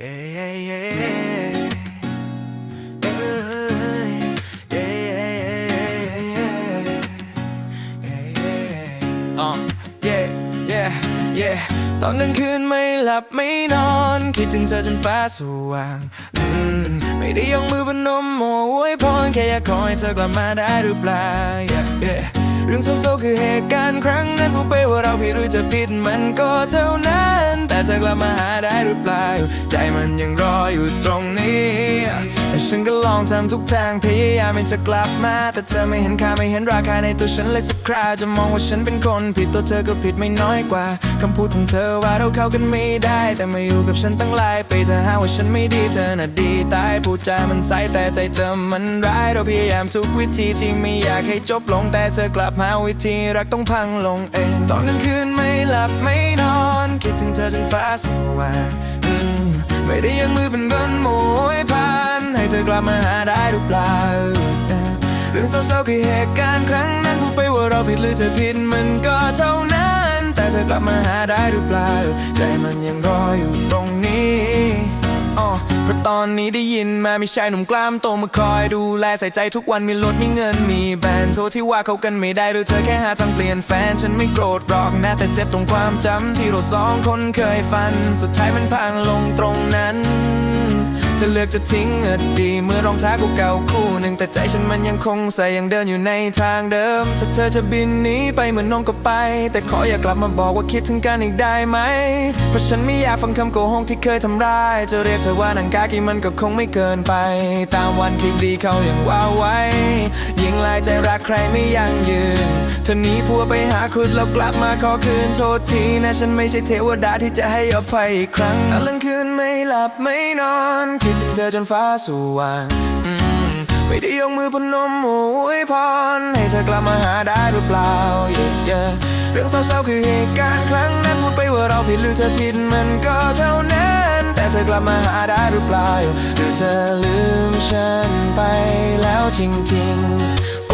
ตอนกลางคืนไม่หลับไม่นอน คิดถึงเธอจนฟ้าสว่างมไม่ได้ยกมือพนมโมอวยพรแค่อยากขอให้เธอกลับมาได้หรือเปล่า yeah, yeah. เรื่องเศร้าๆคือเหตุการณ์ครั้งนั้นผู้ไปว่าเราผิดหรือจะผิดมันก็เท่านั้น แต่จะกลับมาหาได้หรือเปล่า ใจมันยังรออยู่ตรงนี้ ฉันก็ลองทำทุกทางพยายามให้เธอกลับมา แต่เธอไม่เห็นค่าไม่เห็นราคาในตัวฉันเลยสักคราจะมองว่าฉันเป็นคนผิดตัวเธอก็ผิดไม่น้อยกว่าคำพูดของเธอว่าเราเข้ากันไม่ได้ แต่มาอยู่กับฉันตั้งหลายปีเธอหาว่าฉันไม่ดีเธอน่ะดีตายพูดจามันใสแต่ใจเธอมันร้ายเราพยายามทุกวิธีที่ไม่อยากให้จบลงแต่เธอกลับหาวิธีรักต้องพังลงเองตอนกลางคืนไม่หลับไม่นอน คิดถึงเธอจนฟ้าสว่างไม่ได้ยังมือเป็นเบินโมยพานให้ เธอกลับมาหาได้หรือเปล่าเรื่องเศร้าๆคือเหตุการณ์ครั้งนั้นพูดไปว่าเราผิดหรือเธอผิดมันก็เท่านั้น แต่เธอกลับมาหาได้หรือเปล่า ใจมันยังรออยู่ตรงนี้เพราะตอนนี้ได้ยินมามีชายหนุ่มกล้ามโตมาคอยดูแลใส่ใจทุกวันมีรถมีเงินมีแบรนด์โทษที่ว่าเขากันไม่ได้หรือเธอแค่หาทางเปลี่ยนแฟน ฉันไม่โกรธหรอกนะแต่เจ็บตรงความจำที่เราสองคนเคยฝัน สุดท้ายมันพังลงตรงนั้น เธอเลือกจะทิ้งอดีตเมื่อรองเท้ากูเก่าคู่หนึ่งแต่ใจฉันมันยังคงใส่ยังเดินอยู่ในทางเดิม ถ้าเธอจะบินหนีไปเหมือนน้องก็ไป แต่ขออย่ากลับมาบอกว่าคิดถึงกันอีกได้ไหม เพราะฉันไม่อยากฟังคำโกหกที่เคยทำร้าย จะเรียกเธอว่านางกากีมันก็คงไม่เกินไป ตามวันคิดดีเขายังว่าไว้ ยิ่งลายใจรักใครไม่ยั่งยืนเธอหนีผัวไปหาคุดแล้วกลับมาขอคืนโทษทีนะฉันไม่ใช่เทวดาที่จะให้อภัยอีกครั้งอนกลางคืนไม่หลับไม่นอนคิดถึงเธอจนฟ้าสว่างไม่ได้ยกมือพนมอวยพรให้เธอกลับมาหาได้หรือเปล่า yeah, yeah เรื่องเศร้าๆคือเหตุการณ์ครั้งนั้นพูดไปว่าเราผิดหรือเธอผิดมันก็เท่านั้น แต่เธอกลับมาหาได้หรือเปล่า หรือเธอลืมฉันไปแล้วจริงๆ